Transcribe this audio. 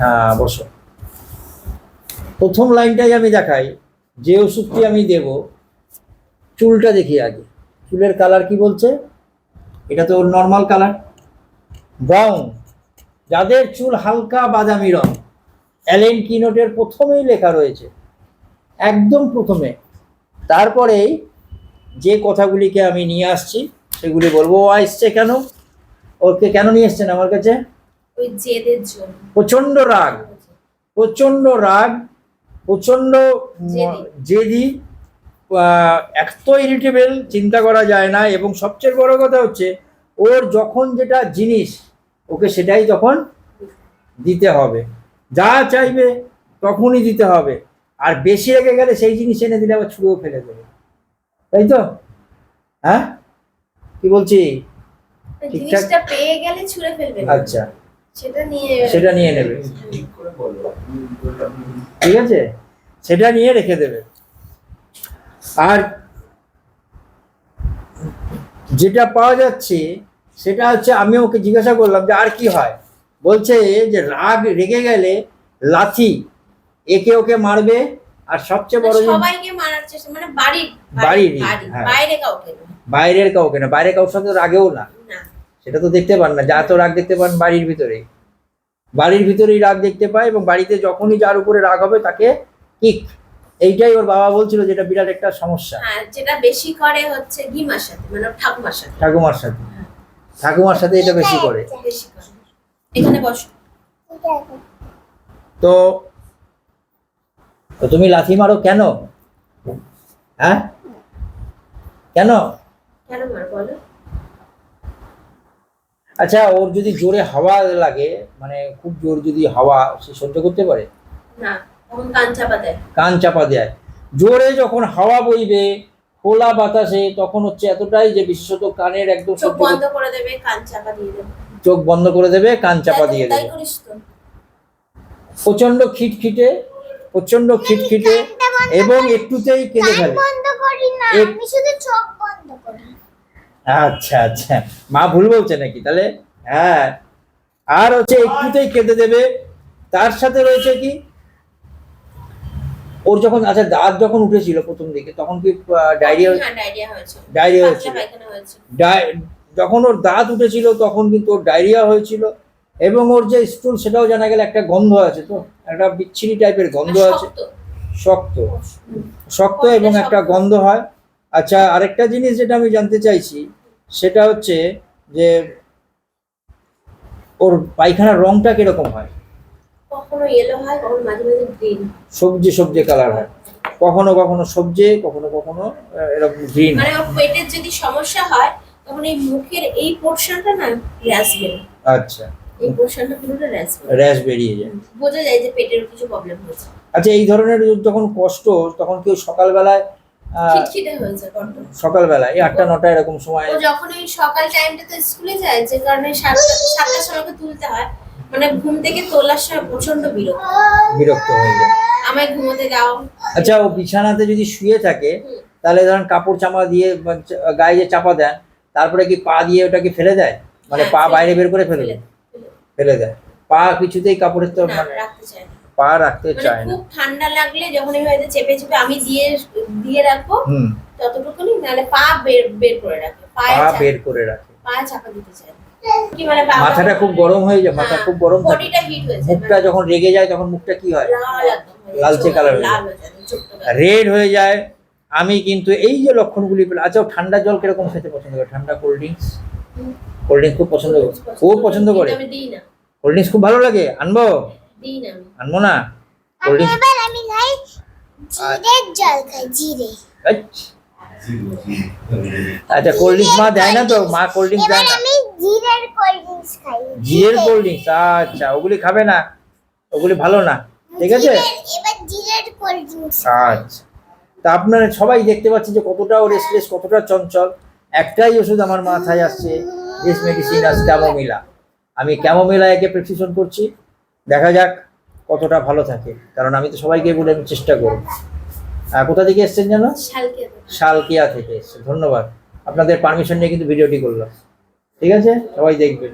হ্যাঁ বসো। প্রথম লাইনটাই আমি দেখাই, যে ওষুধটি আমি দেব, চুলটা দেখি আগে। চুলের কালার কি বলছে? এটা তো নর্মাল কালার। ব্রাউন যাদের চুল হালকা বাদামি রং, অ্যালেন কিনোটের প্রথমেই লেখা রয়েছে। একদম প্রথমে। তারপরেই যে কথাগুলিকে আমি নিয়ে আসছি, সেগুলি বলব, ও আসছে কেন? ওকে কেন নিয়ে এসছেন আমার কাছে? ওই জেদের জন্য। প্রচণ্ড রাগ। প্রচণ্ড রাগ প্রচণ্ড জেদি। এত ইরিটেবল চিন্তা করা যায় না। এবং সবচেয়ে বড় কথা হচ্ছে ওর যখন যেটা জিনিস ওকে সেটাই তখন দিতে হবে। যা চাইবে তখনই দিতে হবে। আর বেশি রেগে গেলে সেই জিনিস এনে দিলে আবার ছুঁড়েও ফেলে দেবে। তাই তো? হ্যাঁ? কি বলছি। জিনিসটা পেয়ে গেলে ছুঁড়ে ফেলবে। আচ্ছা। সেটা নিয়ে নেবে। ঠিক আছে? সেটা নিয়ে রেখে দেবে। আর যেটা পাওয়া যাচ্ছে সেটা হচ্ছে আমি ওকে জিজ্ঞাসা করলাম যে আর কি হয়? বলছে যে রাগ রেগে গেলে লাথি একে ওকে মারবে আর সবচেয়ে বড় সবাইকে মারার চেষ্টা মানে বাড়ির বাড়িরই, বাড়ি হ্যাঁ। বাইরে কাউকে না। বাইরের কাউকে না। বাইরে কাউর সাথে রাগেও না। সেটা তো দেখতে পান না যা তো রাগ দেখতে পান বাড়ির ভিতরেই। বাড়ির ভিতরেই রাগ দেখতে পায় এবং বাড়িতে যখনই যার উপরে রাগ হবে তাকে কিক এইটাই ওর বাবা বলছিল যেটা বিরাট একটা সমস্যা। হ্যাঁ যেটা বেশি করে হচ্ছে গিমার সাথে মানে ঠাকুমার সাথে। ঠাকুমার সাথে। ঠাকুমার সাথে এটা বেশি করে। বেশি করে। এখানে বসো। তো তো তুমি লাথি মারো কেন? হ্যাঁ? কেন? কেন মার বলো? আচ্ছা ওর যদি জোরে হাওয়া লাগে মানে খুব জোর যদি হাওয়া সে সহ্য করতে পারে? না কান চাপা দেয়। কান চাপা দেয়। জোরে যখন হাওয়া বইবে খোলা বাতাসে তখন হচ্ছে এতটাই যে বিশেষত কানের একদম চোখ বন্ধ করে দেবে কান চাপা দিয়ে দেবে। চোখ বন্ধ করে দেবে কান চাপা দিয়ে দেবে। প্রচণ্ড খিটখিটে প্রচণ্ড খিটখিটে এবং একটুতেই কেঁদে ফেলে। বন্ধ করি না আমি শুধু চোখ আচ্ছা আচ্ছা। মা ভুল বলছে নাকি? তাহলে হ্যাঁ। আর হচ্ছে একটুতেই কেঁদে দেবে। তার সাথে রয়েছে কি? ওর যখন আচ্ছা দাঁত যখন উঠেছিল প্রথম দিকে তখন কি ডায়রিয়া হ্যাঁ ডায়রিয়া হয়েছে ডায়রিয়া হয়েছিল। যখন ওর দাঁত উঠেছিল তখন কিন্তু ওর ডায়রিয়া হয়েছিল। এবং ওর যে স্টুল সেটাও জানা গেল একটা গন্ধ আছে তো। একটা বিচ্ছিরি টাইপের গন্ধ আছে। শক্ত। শক্ত। শক্ত এবং একটা গন্ধ হয়। আচ্ছা আরেকটা জিনিস যেটা আমি জানতে চাইছি সেটা হচ্ছে যে ওর পায়খানার রংটা কীরকম হয়? কখনো ইয়েলো হয় কখনো মাঝে মাঝে গ্রিন সবজি সবজি কালার হয়। কখনো কখনো সবজি কখনো কখনো এরকম গ্রিন মানে ওর পেটের যদি সমস্যা হয় তখন এই মুখের এই পোর্শনটা না র্যাশ বেরোয় আচ্ছা। এই পোর্শনটা পুরোটা র্যাশ র্যাশ বেরিয়ে যায়। বোঝা যায় যে পেটের কিছু প্রবলেম হয়েছে। আচ্ছা এই ধরনের যখন কষ্ট তখন কেউ সকালবেলায় খিটখিটে সকালবেলায় এই আটটা নটা এরকম সময় যখন ওই সকাল টাইমটাতে স্কুলে যায় যে কারণে সাতটা সাতটার সময় তুলতে হয় মানে ঘুম থেকে তোলার সময় প্রচণ্ড বিরক্ত। বিরক্ত হয়ে যায়। আমায় ঘুমোতে দাও। আচ্ছা ও বিছানাতে যদি শুয়ে থাকে তাহলে ধরেন কাপড় চাপা দিয়ে গায়ে যে চাপা দেন তারপরে কি পা দিয়ে ওটাকে ফেলে দেয়? মানে হ্যাঁ, পা বাইরে বের করে ফেলে দেয়? ফেলে। ফেলে দেয়। পা কিছুতেই কাপড়ের তো মানে রাখতে চায় না। পা রাখতে মানে চায় না। খুব ঠান্ডা লাগলে যখন আমি হয়তো চেপে চেপে আমি দিয়ে দিয়ে রাখব ততটুকুনি নাহলে পা বের বের করে রাখে পা বের করে রাখে। পায়ে চাপা দিতে চায় মানে পা- মাথাটা খুব গরম হয়ে যায় মাথা হ্যাঁ, খুব গরম থাকে। মুখটা যখন রেগে যায় তখন মুখটা কি হয়? লালচে কালার হয়ে যায়। রেড হয়ে যায়। আমি কিন্তু এই যে লক্ষণগুলি পেলাম আচ্ছা ঠান্ডা জল কীরকম খেতে পছন্দ করে? ঠান্ডা কোল্ড ড্রিঙ্কস কোল্ড ড্রিঙ্কস খুব পছন্দ করে? খুব পছন্দ করে কোল্ড ড্রিঙ্কস খুব ভালো লাগে আনব? দিই না আনব না? কোল্ড আমি ড্রিঙ্কস আমি খাই জিরের জল খাই জিরে। আচ্ছা কোল্ড ড্রিঙ্কস মা দেয় না তো? মা কোল্ড ড্রিঙ্কস দেয় না? আমি জিরের কোল্ড ড্রিঙ্কস খাই। জিরের কোল্ড ড্রিঙ্কস আচ্ছা ওগুলি খাবে না? ওগুলি ভালো না? ঠিক আছে? এবার জিরের কোল্ড ড্রিঙ্কস আচ্ছা। তা আপনারা সবাই দেখতে পাচ্ছেন যে কতটা রেস্টলেস কতটা চঞ্চল। একটাই ওষুধ আমার মাথায় আসছে দিস মেডিসিন ক্যামোমিলা আমি ক্যামোমিলা একে প্রেসক্রিপশন করছি। দেখা যাক কতটা ভালো থাকে। কারণ আমি তো সবাইকে বলে আমি চেষ্টা করব। কোথা থেকে এসছেন যেন? শালকে শালকিয়া থেকে এসছে ধন্যবাদ। আপনাদের পারমিশন নিয়ে কিন্তু ভিডিওটি করলাম। ঠিক আছে? সবাই দেখবেন।